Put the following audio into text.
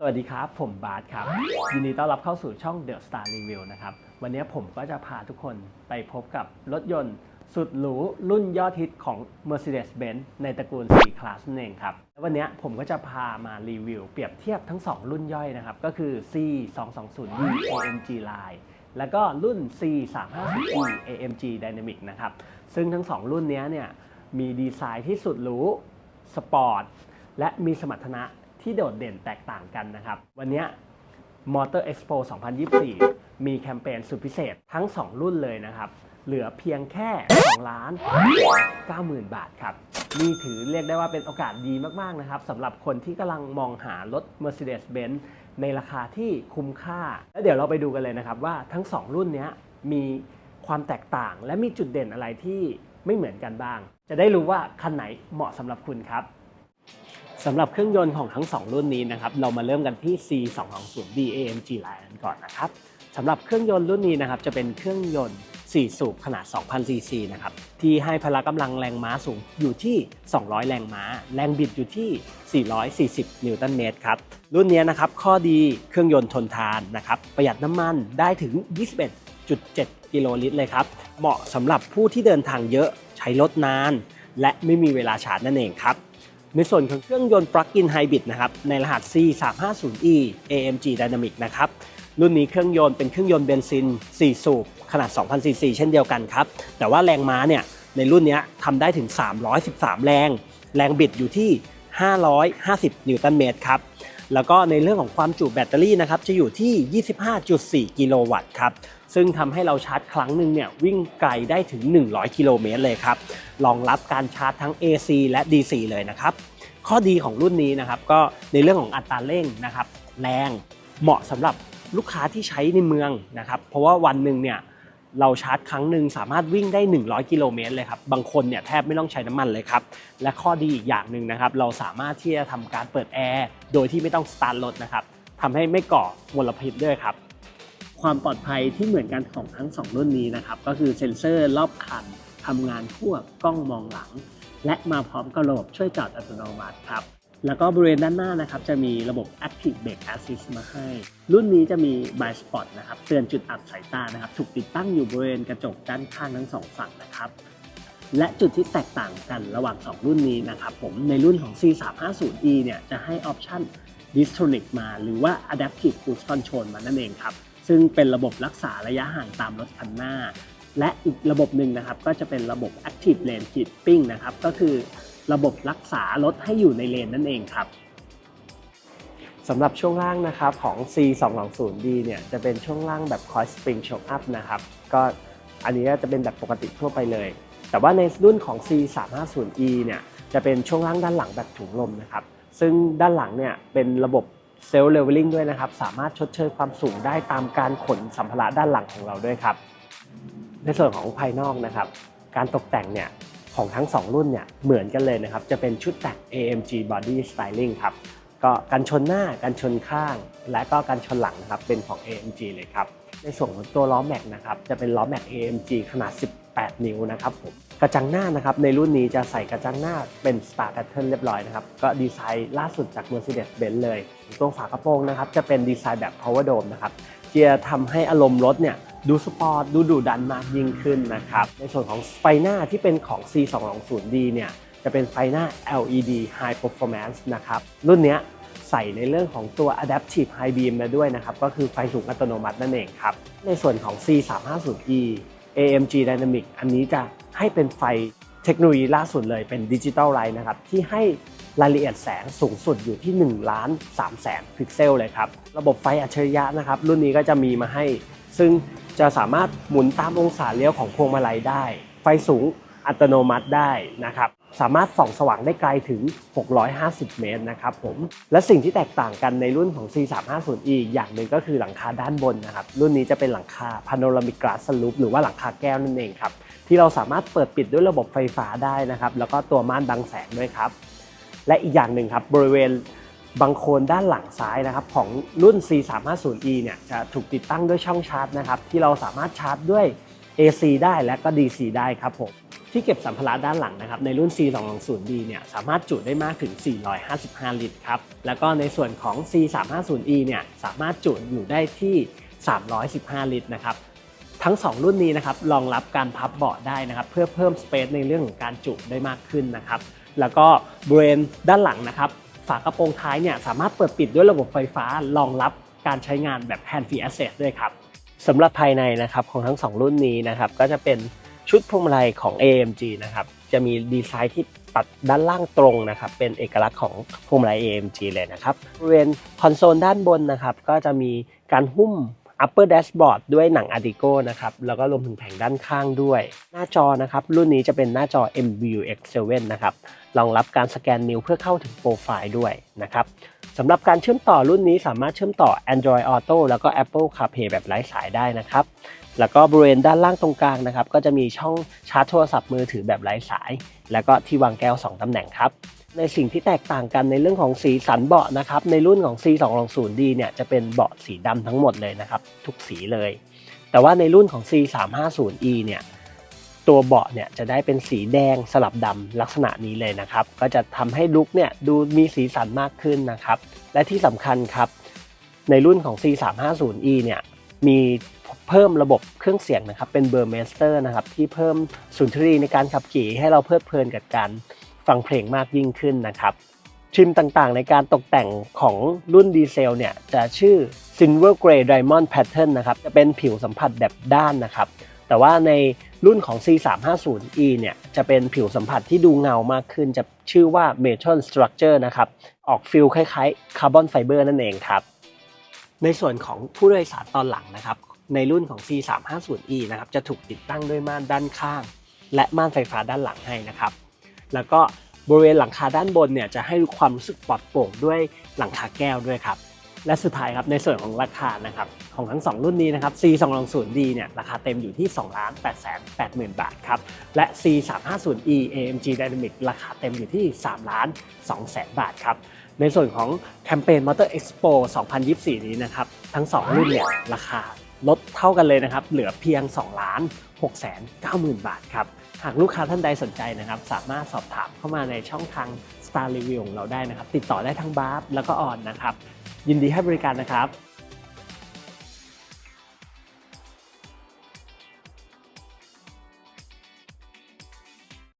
สวัสดีครับ ผมบาสครับ ยินดีต้อนรับเข้าสู่ช่อง The Star Review นะครับ วันนี้ผมก็จะพาทุกคนไปพบกับรถยนต์สุดหรู รุ่นยอดฮิตของ Mercedes-Benz ในตระกูล C Class นั่นเองครับ แล้ววันนี้ผมก็จะพามารีวิว เปรียบเทียบทั้ง 2 รุ่นย่อยนะครับ ก็คือ C 2 2 0 D AMG Line แล้วก็รุ่น C 3 5 0 E AMG Dynamic นะครับ ซึ่งทั้ง 2 รุ่นนี้เนี่ยมีดีไซน์ที่สุดหรูสปอร์ตและมีสมรรถนะ ที่โดดเด่นแตกต่างกันนะครับ วันนี้ Motor Expo 2024 มีแคมเปญสุดพิเศษทั้ง 2 รุ่นเลยนะครับ เหลือเพียงแค่2ล้าน90,000 บาทครับ นี่ถือเรียกได้ว่าเป็นโอกาสดีมาก ๆ นะครับสำหรับคนที่กำลังมองหารถ Mercedes-Benz ในราคาที่คุ้มค่า แล้วเดี๋ยวเราไปดูกันเลยนะครับว่าทั้ง 2 รุ่นนี้มีความแตกต่างและมีจุดเด่นอะไรที่ไม่เหมือนกันบ้าง จะได้รู้ว่าคันไหนเหมาะสำหรับคุณครับ สำหรับเครื่องยนต์ของทั้ง 2 รุ่นนี้นะครับเรามาเริ่มกันที่ C 2 2 0 D AMG Line กันก่อนนะครับสำหรับเครื่องยนต์รุ่นนี้นะครับจะเป็นเครื่องยนต์ 4 สูบขนาด 2,000 ซีซีนะครับที่ให้พละกำลังแรงม้าสูงอยู่ที่ 200 แรงม้า แรงบิดอยู่ที่ 440 นิวตันเมตรครับรุ่นนี้นะครับข้อดีเครื่องยนต์ทนทานนะครับประหยัดน้ำมันได้ถึง 21.7 กิโลลิตรเลยครับเหมาะสำหรับผู้ที่เดินทางเยอะใช้รถนาน และไม่มีเวลาชาร์จนั่นเองครับ ในส่วนของเครื่องยนต์ Plug-in Hybrid นะครับในรหัส C350E AMG Dynamic นะครับรุ่นนี้เครื่องยนต์เป็นเครื่องยนต์เบนซิน 4 สูบ ขนาด 2,000 ซีซีเช่นเดียวกันครับ แต่ว่าแรงม้าเนี่ยในรุ่นนี้ทำได้ถึง 313 แรง แรงบิดอยู่ที่ 550 นิวตันเมตรครับแล้วก็ในเรื่องของความจุแบตเตอรี่นะครับจะอยู่ที่ 25.4 กิโลวัตต์ครับซึ่งทำให้เราชาร์จครั้งหนึ่งเนี่ยวิ่งไกลได้ถึง 100 กิโลเมตรเลยครับ รองรับการชาร์จทั้ง AC และ DC เลยนะครับ ข้อดีของรุ่นนี้นะครับก็ในเรื่องของอัตราเร่งนะครับ แรงเหมาะสำหรับลูกค้าที่ใช้ในเมืองนะครับ เพราะว่าวันหนึ่งเนี่ยเราชาร์จครั้งหนึ่งสามารถวิ่งได้ 100 กิโลเมตรเลยครับ บางคนเนี่ยแทบไม่ต้องใช้น้ำมันเลยครับ และข้อดีอีกอย่างหนึ่งนะครับ เราสามารถที่จะทำการเปิดแอร์โดยที่ไม่ต้องสตาร์ทรถนะครับทำให้ไม่ก่อมลพิษด้วยครับ ความปลอดภัยที่เหมือนกันของทั้ง 2 รุ่นนี้นะครับ ก็คือเซ็นเซอร์รอบคัน ทำงานควบกล้องมองหลัง และมาพร้อมกับระบบช่วยจอดอัตโนมัติครับแล้วก็บริเวณด้านหน้านะครับจะมีระบบ Active Brake Assist มาให้ รุ่นนี้จะมี Blind Spot นะครับเตือนจุดอับสายตานะครับถูกติดตั้งอยู่บริเวณกระจกด้านข้างทั้งสองฝั่งนะครับและจุดที่แตกต่างกันระหว่าง 2 รุ่นนี้นะครับผมในรุ่นของ C350E เนี่ยจะให้ออปชั่น Distronic มาหรือว่า Adaptive Cruise Control มานั่นเองครับซึ่งเป็นระบบรักษาระยะห่างตามรถคันหน้า และอีกระบบหนึ่งนะครับก็จะเป็นระบบ Active Lane Keeping นะครับก็คือระบบรักษารถให้อยู่ในเลนนั่นเองครับสำหรับช่วงล่างนะครับของ C220D เนี่ยจะเป็นช่วงล่างแบบ Coil Spring Choke Up นะครับก็อันนี้ก็จะเป็นแบบปกติทั่วไปเลย แต่ว่าในรุ่นของ C350E เนี่ยจะเป็นช่วงล่างด้านหลังแบบถุงลมนะครับซึ่งด้านหลังเนี่ยเป็นระบบเซลล์เลเวลลิ่งด้วยนะครับ สามารถชดเชยความสูงได้ตามการขนสัมภาระด้านหลังของเราด้วยครับ ในส่วนของภายนอกนะครับ การตกแต่งเนี่ยของทั้ง 2 รุ่นเนี่ยเหมือนกันเลยนะครับ จะเป็นชุดแต่ง AMG Body Styling ครับ ก็กันชนหน้ากันชนข้าง และก็กันชนหลังนะครับเป็นของ AMG เลยครับ ในส่วนของตัวล้อแม็กนะครับจะเป็นล้อแม็ก AMG ขนาด 18 นิ้วนะครับผมกระจังหน้านะครับในรุ่นนี้จะใส่กระจังหน้าเป็น Star Pattern เรียบร้อยนะครับ ก็ดีไซน์ล่าสุดจาก Mercedes-Benz เลย ตัวฝากระโปรงนะครับจะเป็นดีไซน์แบบ Power Dome นะครับจะทำให้อารมณ์รถเนี่ย ดูสปอร์ตดูดุดันมากยิ่งขึ้นนะครับ ในส่วนของไฟหน้าที่เป็นของ C220D เนี่ยจะเป็นไฟหน้า LED High Performance นะครับรุ่นนี้ใส่ในเรื่องของตัว Adaptive High Beam มาด้วยนะครับ ก็คือไฟสูงอัตโนมัตินั่นเองครับ ในส่วนของ C350E AMG Dynamic อันนี้จะให้เป็นไฟเทคโนโลยีล่าสุดเลยเป็นดิจิตอลไลท์นะครับ ที่ให้รายละเอียดแสงสูงสุดอยู่ที่1ล้าน3แสนพิกเซลเลยครับ ระบบไฟอัจฉริยะนะครับ รุ่นนี้ก็จะมีมาให้ ซึ่ง จะสามารถหมุนตามองศาเลี้ยวของพวงมาลัยได้ ไฟสูงอัตโนมัติได้นะครับสามารถส่องสว่างได้ไกลถึง 650 เมตรนะครับผม และสิ่งที่แตกต่างกันในรุ่นของ C350E อย่างหนึ่งก็คือหลังคาด้านบนนะครับ รุ่นนี้จะเป็นหลังคา Panoramic Glass Roof หรือว่าหลังคาแก้วนั่นเองครับ ที่เราสามารถเปิดปิดด้วยระบบไฟฟ้าได้นะครับ แล้วก็ตัวม่านบังแสงด้วยครับ และอีกอย่างหนึ่งครับบริเวณ บังโคนด้านหลังซ้ายนะครับของรุ่น C350E เนี่ยจะถูกติดตั้งด้วยช่องชาร์จนะครับที่เราสามารถชาร์จด้วย AC ได้และก็ DC ได้ครับผมที่เก็บสัมภาระด้านหลังนะครับในรุ่น C220D เนี่ยสามารถจุได้มากถึง 455 ลิตรครับ แล้วก็ในส่วนของ C350E เนี่ยสามารถจุอยู่ได้ที่ 315 ลิตรนะครับ ทั้ง 2 รุ่นนี้นะครับรองรับการพับเบาะได้นะครับเพื่อเพิ่มสเปซในเรื่องของการจุได้มากขึ้นนะครับ แล้วก็บริเวณด้านหลังนะครับ ฝากระโปรงท้ายเนี่ยสามารถเปิดปิดด้วยระบบไฟฟ้ารองรับการใช้งานแบบ hand free access ด้วยครับสำหรับภายในนะครับของทั้ง 2 รุ่นนี้นะครับก็จะเป็นชุดพวงมาลัยของ AMG นะครับจะมีดีไซน์ที่ตัดด้านล่างตรงนะครับเป็นเอกลักษณ์ของพวงมาลัย AMG เลยนะครับบริเวณคอนโซลด้านบนนะครับก็จะมีการหุ้ม upper dashboard ด้วยหนัง Artigo นะครับ แล้วก็รวมถึงแผงด้านข้างด้วย หน้าจอนะครับ รุ่นนี้จะเป็นหน้าจอ MBUX 7 นะครับ รองรับการสแกนนิ้วเพื่อเข้าถึงโปรไฟล์ด้วยนะครับสำหรับการเชื่อมต่อรุ่นนี้สามารถเชื่อมต่อ Android Auto แล้วก็ Apple CarPlay แบบไร้สายได้นะครับ แล้วก็บริเวณด้านล่างตรงกลางนะครับ ก็จะมีช่องชาร์จโทรศัพท์มือถือแบบไร้สาย แล้วก็ที่วางแก้ว 2 ตำแหน่งครับ ในสิ่งที่แตกต่างกันในเรื่องของสีสันเบาะนะครับ ในรุ่นของ C220D เนี่ยจะเป็นเบาะสีดำทั้งหมดเลยนะครับ ทุกสีเลย แต่ว่าในรุ่นของ C350E เนี่ยตัวเบาะเนี่ยจะได้เป็นสีแดงสลับดำลักษณะนี้เลยนะครับ ก็จะทำให้ลุคเนี่ยดูมีสีสันมากขึ้นนะครับ และที่สำคัญครับ ในรุ่นของ C350E เนี่ยมี เพิ่มระบบเครื่องเสียงนะครับเป็นเบอร์เมสเตอร์นะครับที่เพิ่มสุนทรีในการขับขี่ให้เราเพลิดเพลินกับการฟังเพลงมากยิ่งขึ้นนะครับชิมต่างๆ ในการตกแต่งของรุ่นดีเซลเนี่ยจะชื่อ Silver Grey Diamond Pattern นะครับจะเป็นผิวสัมผัสแบบด้านนะครับแต่ว่าในรุ่นของ C350E เนี่ยจะเป็นผิวสัมผัสที่ดูเงามากขึ้น จะชื่อว่า Metal Structure นะครับออกฟิลคล้ายๆคาร์บอนไฟเบอร์นั่นเองครับในส่วนของผู้โดยสารตอนหลังนะครับ ในรุ่นของ C350E นะครับจะถูกติดตั้งด้วยม่านด้านข้าง และม่านไฟฟ้าด้านหลังให้นะครับ แล้วก็บริเวณหลังคาด้านบนเนี่ยจะให้ความรู้สึกปลอดโปร่งด้วยหลังคาแก้วด้วยครับและสุดท้ายครับในส่วนของราคานะครับของทั้ง 2 รุ่นนี้นะครับ C220D เนี่ยราคาเต็มอยู่ที่2 8 8 0 0 0 0บาทครับและ C350E AMG Dynamic ราคาเต็มอยู่ที่3ล้าน2แสนบาทครับในส่วนของแคมเปญ Motor Expo 2024 นี้นะครับทั้ง 2 รุ่นเนี่ยราคา ลดเท่ากันเลยนะครับ เหลือเพียง 2 ล้าน6แสน9หมื่นบาทครับ หากลูกค้าท่านใดสนใจนะครับ สามารถสอบถามเข้ามาในช่องทาง Star Review ของเราได้นะครับ ติดต่อได้ทั้งบาร์แล้วก็ออนนะครับ ยินดีให้บริการนะครับ